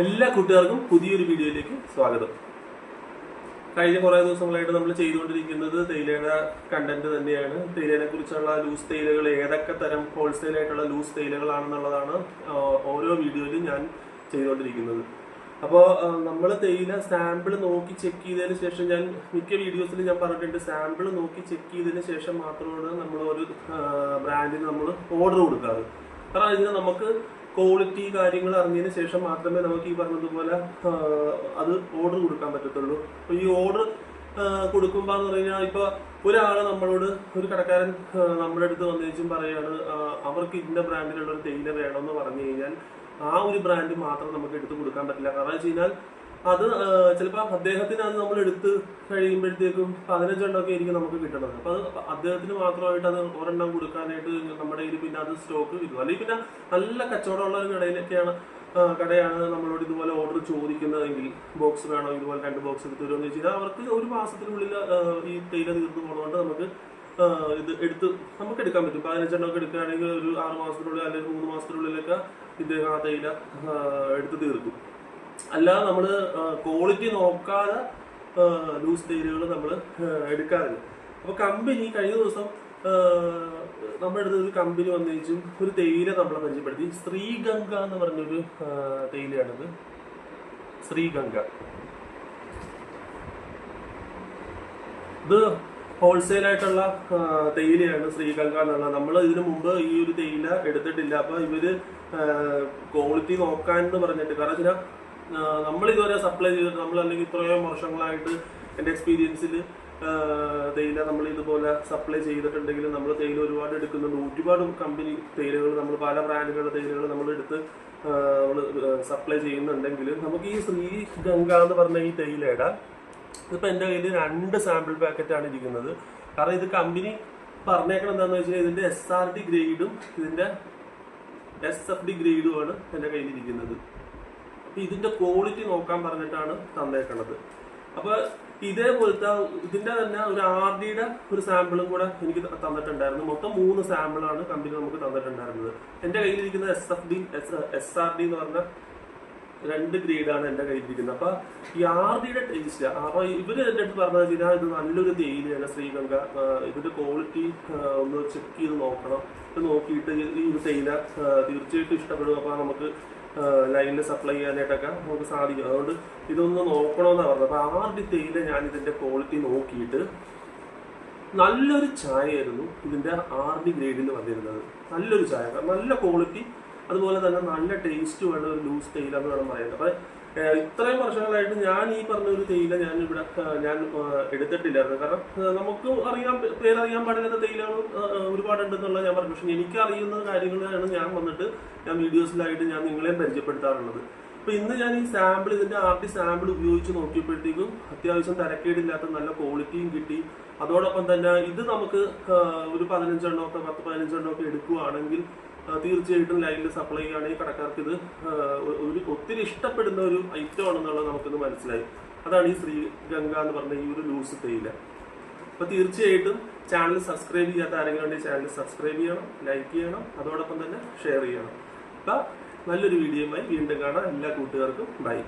എല്ലാ കൂട്ടുകാർക്കും പുതിയൊരു വീഡിയോയിലേക്ക് സ്വാഗതം. കഴിഞ്ഞ കുറേ ദിവസങ്ങളായിട്ട് നമ്മൾ ചെയ്തുകൊണ്ടിരിക്കുന്നത് തേയിലയുടെ കണ്ടന്റ് തന്നെയാണ്. തേയിലയെ കുറിച്ചുള്ള ലൂസ് തേയിലകൾ ഏതൊക്കെ തരം ഹോൾസെയിൽ ആയിട്ടുള്ള ലൂസ് തേയിലകളാണെന്നുള്ളതാണ് ഓരോ വീഡിയോയിലും ഞാൻ ചെയ്തുകൊണ്ടിരിക്കുന്നത്. അപ്പോൾ നമ്മൾ തേയില സാമ്പിൾ നോക്കി ചെക്ക് ചെയ്തതിന് ശേഷം ഞാൻ മിക്ക വീഡിയോസിലും ഞാൻ പറഞ്ഞിട്ടുണ്ട് സാമ്പിൾ നോക്കി ചെക്ക് ചെയ്തതിന് ശേഷം മാത്രമാണ് നമ്മൾ ഒരു ബ്രാൻഡിന് നമ്മൾ ഓർഡർ കൊടുക്കാറ്. കാരണം ഇതിന് നമുക്ക് ക്വാളിറ്റി കാര്യങ്ങൾ അറിഞ്ഞതിന് ശേഷം മാത്രമേ നമുക്ക് ഈ പറഞ്ഞതുപോലെ അത് ഓർഡർ കൊടുക്കാൻ പറ്റത്തുള്ളൂ. അപ്പൊ ഈ ഓർഡർ കൊടുക്കുമ്പോൾ എന്ന് പറഞ്ഞു കഴിഞ്ഞാൽ ഇപ്പൊ ഒരാൾ നമ്മളോട് ഒരു കടക്കാരൻ നമ്മുടെ അടുത്ത് വന്നേച്ചും പറയാണ് അവർക്ക് ഇന്ന ബ്രാൻഡിലുള്ള ഒരു തേയില വേണമെന്ന് പറഞ്ഞു കഴിഞ്ഞാൽ ആ ഒരു ബ്രാൻഡ് മാത്രം നമുക്ക് എടുത്തു കൊടുക്കാൻ പറ്റില്ല. കാരണം വെച്ച് കഴിഞ്ഞാൽ അത് ചിലപ്പോൾ അദ്ദേഹത്തിന് അത് നമ്മൾ എടുത്ത് കഴിയുമ്പോഴത്തേക്കും പതിനഞ്ചെണ്ണമൊക്കെ ആയിരിക്കും നമുക്ക് കിട്ടുന്നത് അപ്പൊ അത് അദ്ദേഹത്തിന് മാത്രമായിട്ട് അത് ഒരെണ്ണം കൊടുക്കാനായിട്ട് നമ്മുടെ കയ്യിൽ പിന്നെ അത് സ്റ്റോക്ക് കിട്ടും അല്ലെങ്കിൽ പിന്നെ നല്ല കച്ചവടമുള്ള ഒരു കടയിലൊക്കെയാണ് കടയാണ് നമ്മളോട് ഇതുപോലെ ഓർഡർ ചോദിക്കുന്നതെങ്കിൽ ബോക്സ് വേണോ ഇതുപോലെ രണ്ട് ബോക്സ് എടുത്ത് തരുമെന്ന് കഴിഞ്ഞാൽ അവർക്ക് ഒരു മാസത്തിനുള്ളിൽ ഈ തേയില തീർന്നു പോകുന്നതുകൊണ്ട് നമുക്ക് ഇത് എടുത്ത് നമുക്ക് എടുക്കാൻ പറ്റും. പതിനഞ്ചെണ്ണമൊക്കെ എടുക്കുകയാണെങ്കിൽ ഒരു ആറ് മാസത്തിനുള്ളിൽ അല്ലെങ്കിൽ മൂന്ന് മാസത്തിനുള്ളിലൊക്കെ ഇദ്ദേഹം ആ തേയില എടുത്ത് തീർക്കും. അല്ലാതെ നമ്മൾ ക്വാളിറ്റി നോക്കാതെ ലൂസ് തേരുകൾ നമ്മൾ എടുക്കാറില്ല. അപ്പോൾ കമ്പനി കഴിഞ്ഞ ദിവസം നമ്മുടെ അടുത്ത് ഒരു കമ്പനി വന്നേച്ചും ഒരു തേയില നമ്മളെ പരിചയപ്പെടുത്തി. ശ്രീഗംഗ എന്ന് പറഞ്ഞൊരു തേയിലയാണിത്. ശ്രീഗംഗ. ഇത് ഹോൾസെയിൽ ആയിട്ടുള്ള തേയിലയാണ് ശ്രീഗംഗ എന്നുള്ള നമ്മൾ ഇതിനു മുമ്പ് ഈ ഒരു തേയില എടുത്തിട്ടില്ല. അപ്പൊ ഇവർ ക്വാളിറ്റി നോക്കാൻ എന്ന് പറഞ്ഞിട്ട്. കാരണം വെച്ചാൽ നമ്മൾ ഇതുവരെ സപ്ലൈ ചെയ്തിട്ട് നമ്മൾ അല്ലെങ്കിൽ ഇത്രയും വർഷങ്ങളായിട്ട് എന്റെ എക്സ്പീരിയൻസിൽ തേയില നമ്മൾ ഇതുപോലെ സപ്ലൈ ചെയ്തിട്ടുണ്ടെങ്കിൽ നമ്മൾ തേയില ഒരുപാട് എടുക്കുന്നുണ്ട്. ഒരുപാട് കമ്പനി തേയിലകൾ നമ്മൾ പല ബ്രാൻഡുകളുടെ തേയിലകൾ നമ്മൾ എടുത്ത് നമ്മൾ സപ്ലൈ ചെയ്യുന്നുണ്ടെങ്കിൽ നമുക്ക് ഈ ശ്രീ ഗംഗ എന്ന് പറഞ്ഞ ഈ തേയിലയുടെ ഇതിപ്പോൾ എന്റെ കയ്യിൽ രണ്ട് സാമ്പിൾ പാക്കറ്റാണ് ഇരിക്കുന്നത്. കാരണം ഇത് കമ്പനി പറഞ്ഞേക്കണം എന്താണെന്ന് വെച്ചാൽ ഇതിന്റെ എസ് ആർ ഡി ഗ്രേഡും ഇതിന്റെ എസ് എഫ് ഡി ഗ്രേഡുമാണ് എന്റെ കയ്യിലിരിക്കുന്നത്. അപ്പൊ ഇതിന്റെ ക്വാളിറ്റി നോക്കാൻ പറഞ്ഞിട്ടാണ് തന്നേക്കണത്. അപ്പോൾ ഇതേപോലത്തെ ഇതിന്റെ തന്നെ ഒരു ആർ ഡിയുടെ ഒരു സാമ്പിളും കൂടെ എനിക്ക് തന്നിട്ടുണ്ടായിരുന്നു. മൊത്തം മൂന്ന് സാമ്പിളാണ് കമ്പനി നമുക്ക് തന്നിട്ടുണ്ടായിരുന്നത്. എന്റെ കയ്യിലിരിക്കുന്ന S F D S S R D എന്ന് പറഞ്ഞ രണ്ട് ഗ്രേഡാണ് എന്റെ കയ്യിലിരിക്കുന്നത് അപ്പൊ ഈ ആർഡിയുടെ ടേസ്റ്റ് അപ്പൊ ഇവർ എന്റെ അടുത്ത് പറഞ്ഞു കഴിഞ്ഞാൽ ഇത് നല്ലൊരു തേയിലയാണ് ശ്രീഗംഗ ഇതിന്റെ ക്വാളിറ്റി ഒന്ന് ചെക്ക് ചെയ്ത് നോക്കണം. ഇത് നോക്കിയിട്ട് ഈ- ഒരു തേയില തീർച്ചയായിട്ടും ഇഷ്ടപ്പെടും. അപ്പൊ നമുക്ക് ലൈനിൽ സപ്ലൈ ചെയ്യാനായിട്ടൊക്കെ നമുക്ക് സാധിക്കും. അതുകൊണ്ട് ഇതൊന്ന് നോക്കണമെന്നാണ് പറഞ്ഞത്. അപ്പൊ ആർ തേയില ഞാൻ ഇതിന്റെ ക്വാളിറ്റി നോക്കിയിട്ട് നല്ലൊരു ചായയായിരുന്നു ഇതിന്റെ ആർഡി ഗ്രേഡിൽ വന്നിരുന്നത്. നല്ലൊരു ചായ. നല്ല ക്വാളിറ്റി അതുപോലെ തന്നെ നല്ല ടേസ്റ്റ് വേണ്ട ഒരു ലൂസ് തേയില എന്ന് വേണം പറയുന്നത് അപ്പൊ ഇത്രയും വർഷങ്ങളായിട്ട് ഞാൻ ഈ പറഞ്ഞ ഒരു തേയില ഞാൻ ഇവിടെ ഞാൻ എടുത്തിട്ടില്ലായിരുന്നു. കാരണം നമുക്ക് അറിയാൻ പേരറിയാൻ പാടില്ലാത്ത തേയിലകളും ഒരുപാടുണ്ട് ഒരുപാടുണ്ടെന്നുള്ള ഞാൻ പറഞ്ഞു. പക്ഷെ എനിക്ക് അറിയുന്ന കാര്യങ്ങളാണ് ഞാൻ വന്നിട്ട് ഞാൻ വീഡിയോസിലായിട്ട് ഞാൻ നിങ്ങളെയും പരിചയപ്പെടുത്താറുള്ളത്. അപ്പൊ ഇന്ന് ഞാൻ ഈ സാമ്പിൾ ഇതിന്റെ ആർട്ടി സാമ്പിൾ ഉപയോഗിച്ച് നോക്കിയപ്പോഴത്തേക്കും അത്യാവശ്യം തരക്കേടില്ലാത്ത നല്ല ക്വാളിറ്റിയും കിട്ടി. അതോടൊപ്പം തന്നെ ഇത് നമുക്ക് ഒരു പതിനഞ്ചെണ്ണമൊക്കെ പത്ത് പതിനഞ്ചെണ്ണമൊക്കെ എടുക്കുകയാണെങ്കിൽ തീർച്ചയായിട്ടും ലൈനിൽ സപ്ലൈ ചെയ്യുകയാണെങ്കിൽ കടക്കാർക്ക് ഇത് ഒരു ഒത്തിരി ഇഷ്ടപ്പെടുന്ന ഒരു ഐറ്റം ആണെന്നുള്ളത് നമുക്കിന്ന് മനസ്സിലായി. അതാണ് ഈ ശ്രീഗംഗ എന്ന് പറഞ്ഞ ഈ ഒരു ലൂസ് തേയില. അപ്പൊ തീർച്ചയായിട്ടും ചാനൽ സബ്സ്ക്രൈബ് ചെയ്യാത്ത ആരെങ്കിലും ഉണ്ടെങ്കിൽ ചാനൽ സബ്സ്ക്രൈബ് ചെയ്യണം ലൈക്ക് ചെയ്യണം അതോടൊപ്പം തന്നെ ഷെയർ ചെയ്യണം. അപ്പൊ നല്ലൊരു വീഡിയോയുമായി വീണ്ടും കാണാം. എല്ലാ കൂട്ടുകാർക്കും ബൈ